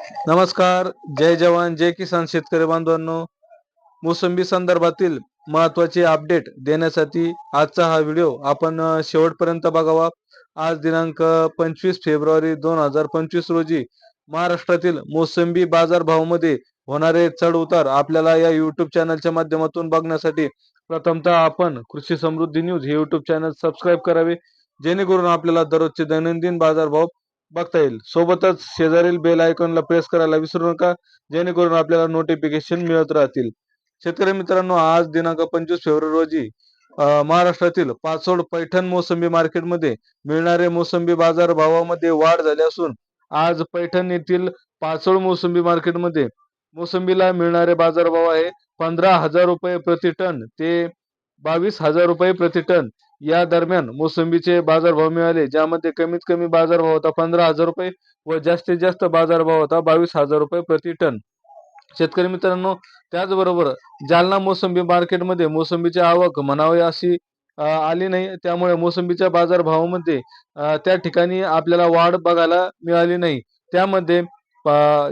नमस्कार जय जवान जय किसान शेतकरी बांधवांनो. मोसंबी संदर्भातील महत्त्वाचे अपडेट देण्यासाठी आजचा हा व्हिडिओ आपण शेवटपर्यंत बघावा. आज दिनांक पंचवीस फेब्रुवारी दोन हजार पंचवीस रोजी महाराष्ट्रातील मोसंबी बाजारभावामध्ये होणारे चढ उतार आपल्याला या युट्यूब चॅनलच्या माध्यमातून बघण्यासाठी प्रथमतः आपण कृषी समृद्धी न्यूज हे युट्यूब चॅनल सबस्क्राईब करावे. जेणेकरून आपल्याला दररोजचे दैनंदिन बाजारभाव बघता येईल. सोबतच शेजारील बेल आयकॉनला प्रेस करायला विसरू नका जेणेकरून आपल्याला नोटिफिकेशन मिळत राहतील. शेतकरी मित्रांनो आज दिनांक पंचवीस फेब्रुवारी रोजी महाराष्ट्रातील पाचोड पैठण मोसंबी मार्केटमध्ये मिळणारे मोसंबी बाजार भावामध्ये वाढ झाली असून आज पैठण येथील पाचोड मोसंबी मार्केटमध्ये मोसंबीला मिळणारे बाजारभाव आहे पंधरा हजार रुपये प्रति टन ते बावीस हजार रुपये प्रति टन. या दरम्यान मोसंबीचे बाजारभाव मिळाले ज्यामध्ये कमीत कमी बाजारभाव होता पंधरा हजार रुपये व जास्तीत जास्त बाजारभाव होता बावीस हजार रुपये प्रति टन. शेतकरी मित्रांनो त्याचबरोबर जालना मोसंबी मार्केटमध्ये मोसंबीची आवक म्हणावी अशी आली नाही. त्यामुळे मोसंबीच्या बाजारभावामध्ये त्या ठिकाणी आपल्याला वाढ बघायला मिळाली नाही. त्यामध्ये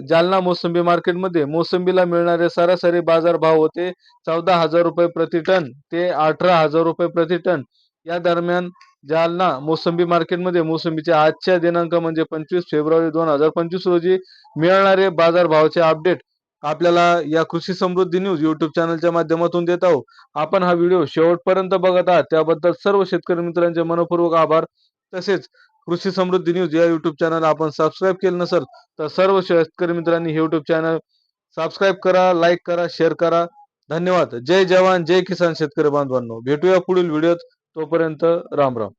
जालना मोसंबी मार्केटमध्ये मोसंबीला मिळणारे सरासरी बाजारभाव होते चौदा हजार रुपये प्रति टन ते अठरा हजार रुपये प्रति टन. या दरम्यान जालना मोसंबी मार्केटमध्ये मोसंबीचे आजच्या दिनांक म्हणजे पंचवीस फेब्रुवारी दोन हजार पंचवीस रोजी मिळणारे बाजारभावाचे अपडेट आपल्याला या कृषी समृद्धी न्यूज युट्यूब चॅनलच्या माध्यमातून देत आहोत. आपण हा व्हिडिओ शेवटपर्यंत बघत आहात. त्याबद्दल सर्व शेतकरी मित्रांचे मनपूर्वक आभार. तसेच कृषी समृद्धी न्यूज या युट्यूब चॅनल आपण सबस्क्राईब केलं नसेल तर सर्व शेतकरी मित्रांनी हे युट्यूब चॅनल सबस्क्राईब करा लाईक करा शेअर करा. धन्यवाद. जय जवान जय किसान शेतकरी बांधवांनो. भेटूया पुढील व्हिडिओत तोपर्यंत राम राम.